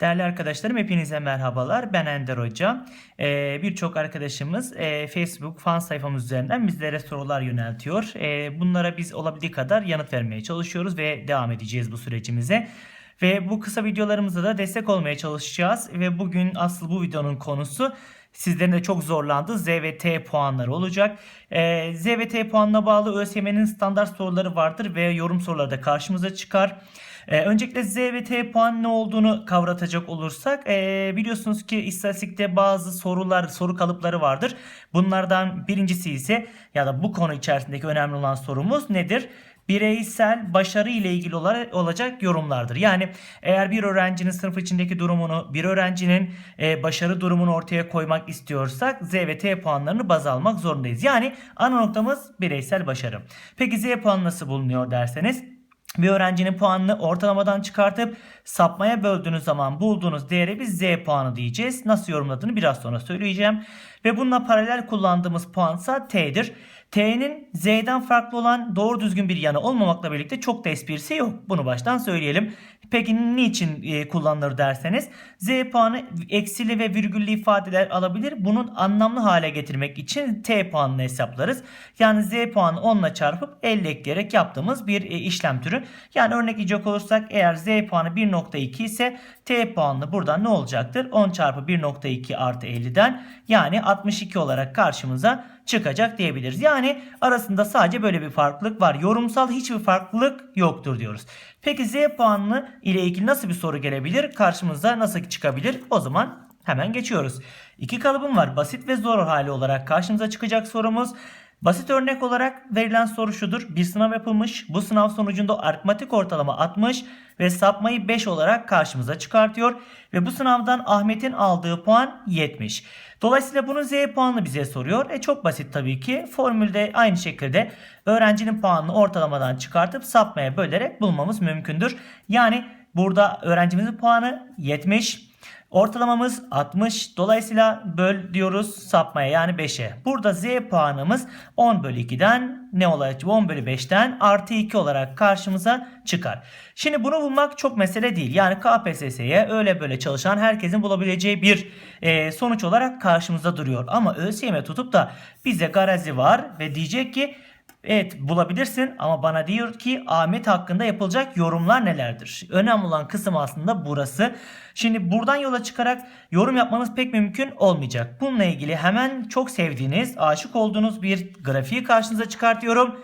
Değerli arkadaşlarım hepinize merhabalar. Ben Ender Hoca. Ee, Birçok arkadaşımız e, Facebook fan sayfamız üzerinden bizlere sorular yöneltiyor. Ee, bunlara biz olabildiği kadar yanıt vermeye çalışıyoruz ve devam edeceğiz bu sürecimize. Ve bu kısa videolarımıza da destek olmaya çalışacağız. Ve bugün asıl bu videonun konusu sizlerin de çok zorlandığı Z ve T puanları olacak. Ee, Z ve T puanına bağlı ÖSYM'nin standart soruları vardır ve yorum soruları da karşımıza çıkar. Ee, öncelikle Z ve T puan ne olduğunu kavratacak olursak ee, biliyorsunuz ki istatistikte bazı sorular, soru kalıpları vardır. Bunlardan birincisi ise ya da bu konu içerisindeki önemli olan sorumuz nedir? Bireysel başarı ile ilgili olacak yorumlardır. Yani eğer bir öğrencinin sınıf içindeki durumunu, bir öğrencinin e, başarı durumunu ortaya koymak istiyorsak Z ve T puanlarını baz almak zorundayız. Yani ana noktamız bireysel başarı. Peki Z puanı nasıl bulunuyor derseniz bir öğrencinin puanını ortalamadan çıkartıp sapmaya böldüğünüz zaman bulduğunuz değere biz Z puanı diyeceğiz. Nasıl yorumladığını biraz sonra söyleyeceğim. Ve bununla paralel kullandığımız puansa T'dir. T'nin Z'den farklı olan doğru düzgün bir yanı olmamakla birlikte çok da esprisi yok. Bunu baştan söyleyelim. Peki niçin e, kullanılır derseniz Z puanı eksili ve virgüllü ifadeler alabilir. Bunun anlamlı hale getirmek için T puanını hesaplarız. Yani Z puanı 10 ile çarpıp 50 ekleyerek yaptığımız bir e, işlem türü. Yani örnek diyecek olursak eğer Z puanı 1.2 ise T puanı buradan ne olacaktır? 10 çarpı 1.2 artı 50'den yani 62 olarak karşımıza çıkacak diyebiliriz. Yani arasında sadece böyle bir farklılık var. Yorumsal hiçbir farklılık yoktur diyoruz. Peki Z puanı ile ilgili nasıl bir soru gelebilir? Karşımıza nasıl çıkabilir? O zaman hemen geçiyoruz. İki kalıbım var. Basit ve zor hali olarak karşımıza çıkacak sorumuz. Basit örnek olarak verilen soru şudur. Bir sınav yapılmış. Bu sınav sonucunda aritmatik ortalama 60 ve sapmayı 5 olarak karşımıza çıkartıyor. Ve bu sınavdan Ahmet'in aldığı puan 70. Dolayısıyla bunun Z puanını bize soruyor. E çok basit tabii ki. Formülde aynı şekilde öğrencinin puanını ortalamadan çıkartıp sapmaya bölerek bulmamız mümkündür. Yani burada öğrencimizin puanı 70. Ortalamamız 60. Dolayısıyla böl diyoruz sapmaya yani 5'e. Burada Z puanımız 10 bölü 2'den ne olacak? 10 bölü 5'ten artı 2 olarak karşımıza çıkar. Şimdi bunu bulmak çok mesele değil. Yani KPSS'ye öyle böyle çalışan herkesin bulabileceği bir e, sonuç olarak karşımıza duruyor. Ama ÖSYM tutup da bize garazi var ve diyecek ki Evet bulabilirsin ama bana diyor ki Ahmet hakkında yapılacak yorumlar nelerdir? Önemli olan kısım aslında burası. Şimdi buradan yola çıkarak yorum yapmanız pek mümkün olmayacak. Bununla ilgili hemen çok sevdiğiniz, aşık olduğunuz bir grafiği karşınıza çıkartıyorum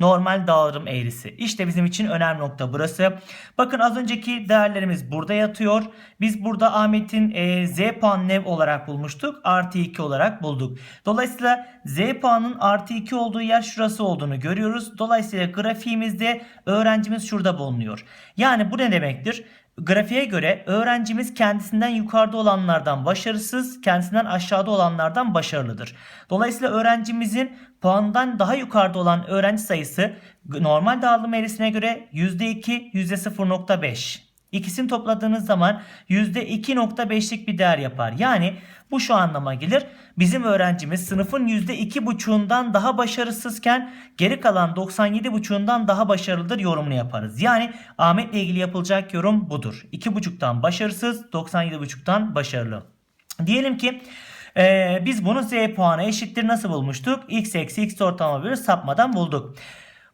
normal dağılım eğrisi. İşte bizim için önemli nokta burası. Bakın az önceki değerlerimiz burada yatıyor. Biz burada Ahmet'in e, Z puan nev olarak bulmuştuk. Artı 2 olarak bulduk. Dolayısıyla Z puanın artı 2 olduğu yer şurası olduğunu görüyoruz. Dolayısıyla grafiğimizde öğrencimiz şurada bulunuyor. Yani bu ne demektir? Grafiğe göre öğrencimiz kendisinden yukarıda olanlardan başarısız, kendisinden aşağıda olanlardan başarılıdır. Dolayısıyla öğrencimizin puandan daha yukarıda olan öğrenci sayısı normal dağılım eğrisine göre %2, %0.5. İkisini topladığınız zaman %2.5'lik bir değer yapar. Yani bu şu anlama gelir. Bizim öğrencimiz sınıfın %2.5'undan daha başarısızken geri kalan 97.5'undan daha başarılıdır yorumunu yaparız. Yani Ahmet'le ilgili yapılacak yorum budur. 2.5'tan başarısız, 97.5'tan başarılı. Diyelim ki ee, biz bunu z puanı eşittir nasıl bulmuştuk? x eksi x ortalama bölü sapmadan bulduk.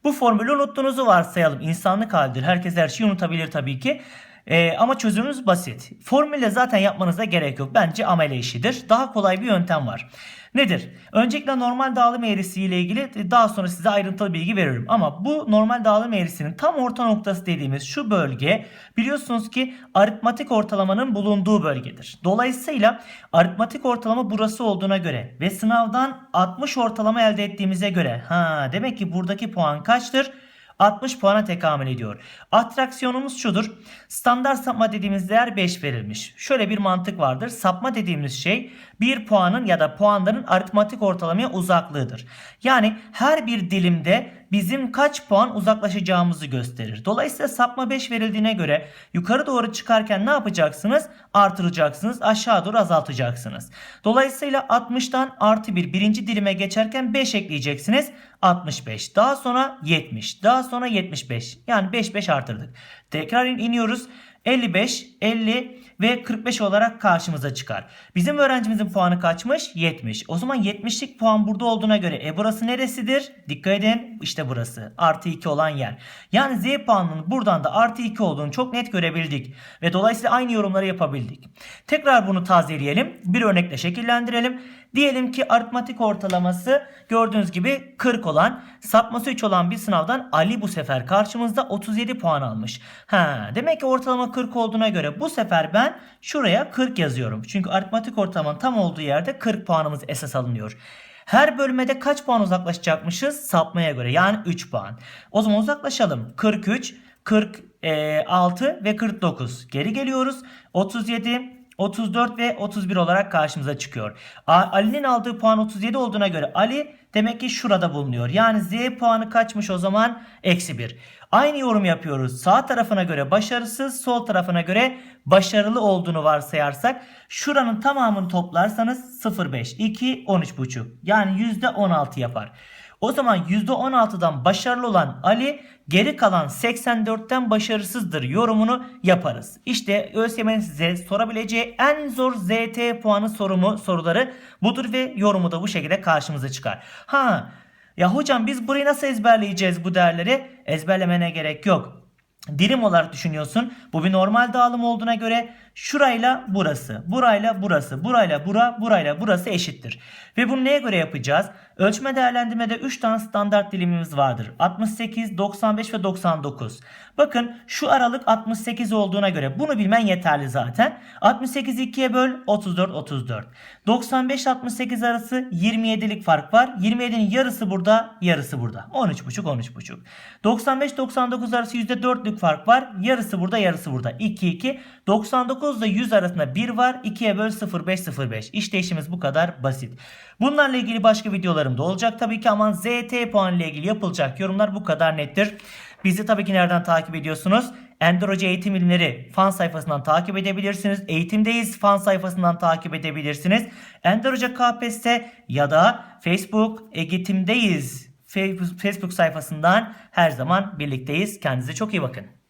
Bu formülü unuttuğunuzu varsayalım. İnsanlık halidir. Herkes her şeyi unutabilir tabii ki. Ee, ama çözümümüz basit. Formülle zaten yapmanıza gerek yok. Bence amele işidir. Daha kolay bir yöntem var. Nedir? Öncelikle normal dağılım eğrisi ile ilgili daha sonra size ayrıntılı bilgi veririm. Ama bu normal dağılım eğrisinin tam orta noktası dediğimiz şu bölge biliyorsunuz ki aritmatik ortalamanın bulunduğu bölgedir. Dolayısıyla aritmatik ortalama burası olduğuna göre ve sınavdan 60 ortalama elde ettiğimize göre ha demek ki buradaki puan kaçtır? 60 puana tekamül ediyor. Atraksiyonumuz şudur. Standart sapma dediğimiz değer 5 verilmiş. Şöyle bir mantık vardır. Sapma dediğimiz şey bir puanın ya da puanların aritmatik ortalamaya uzaklığıdır. Yani her bir dilimde bizim kaç puan uzaklaşacağımızı gösterir. Dolayısıyla sapma 5 verildiğine göre yukarı doğru çıkarken ne yapacaksınız? Artıracaksınız. Aşağı doğru azaltacaksınız. Dolayısıyla 60'tan artı 1 birinci dilime geçerken 5 ekleyeceksiniz. 65. Daha sonra 70. Daha sonra 75. Yani 5 5 artırdık. Tekrar iniyoruz. 55, 50 ve 45 olarak karşımıza çıkar. Bizim öğrencimizin puanı kaçmış? 70. O zaman 70'lik puan burada olduğuna göre e burası neresidir? Dikkat edin işte burası. Artı 2 olan yer. Yani Z puanının buradan da artı 2 olduğunu çok net görebildik. Ve dolayısıyla aynı yorumları yapabildik. Tekrar bunu tazeleyelim. Bir örnekle şekillendirelim. Diyelim ki aritmatik ortalaması gördüğünüz gibi 40 olan, sapması 3 olan bir sınavdan Ali bu sefer karşımızda 37 puan almış. Ha, demek ki ortalama 40 olduğuna göre bu sefer ben şuraya 40 yazıyorum. Çünkü aritmatik ortalamanın tam olduğu yerde 40 puanımız esas alınıyor. Her bölmede kaç puan uzaklaşacakmışız? Sapmaya göre yani 3 puan. O zaman uzaklaşalım. 43, 46 ve 49. Geri geliyoruz. 37, 34 ve 31 olarak karşımıza çıkıyor. Ali'nin aldığı puan 37 olduğuna göre Ali demek ki şurada bulunuyor. Yani Z puanı kaçmış o zaman? Eksi 1. Aynı yorum yapıyoruz. Sağ tarafına göre başarısız, sol tarafına göre başarılı olduğunu varsayarsak şuranın tamamını toplarsanız 0,5, 2, 13,5 yani %16 yapar. O zaman %16'dan başarılı olan Ali geri kalan 84'ten başarısızdır yorumunu yaparız. İşte ÖSYM'nin size sorabileceği en zor ZT puanı sorumu soruları budur ve yorumu da bu şekilde karşımıza çıkar. Ha ya hocam biz burayı nasıl ezberleyeceğiz bu değerleri? Ezberlemene gerek yok. Dilim olarak düşünüyorsun. Bu bir normal dağılım olduğuna göre şurayla burası, burayla burası, burayla bura, burayla burası eşittir. Ve bunu neye göre yapacağız? Ölçme değerlendirmede 3 tane standart dilimimiz vardır. 68, 95 ve 99. Bakın şu aralık 68 olduğuna göre bunu bilmen yeterli zaten. 68 2'ye böl 34 34. 95 68 arası 27'lik fark var. 27'nin yarısı burada, yarısı burada. 13,5 13,5. 95 99 arası %4'lük fark var. Yarısı burada, yarısı burada. 2 2. 99 ile 100 arasında 1 var. 2'ye böl 0,5 0,5. İşte işimiz bu kadar basit. Bunlarla ilgili başka videolarım da olacak tabii ki ama ZT puanı ile ilgili yapılacak yorumlar bu kadar nettir. Bizi tabii ki nereden takip ediyorsunuz? Ender Hoca Eğitim Bilimleri fan sayfasından takip edebilirsiniz. Eğitimdeyiz fan sayfasından takip edebilirsiniz. Ender Hoca KPSS ya da Facebook Eğitimdeyiz Facebook sayfasından her zaman birlikteyiz. Kendinize çok iyi bakın.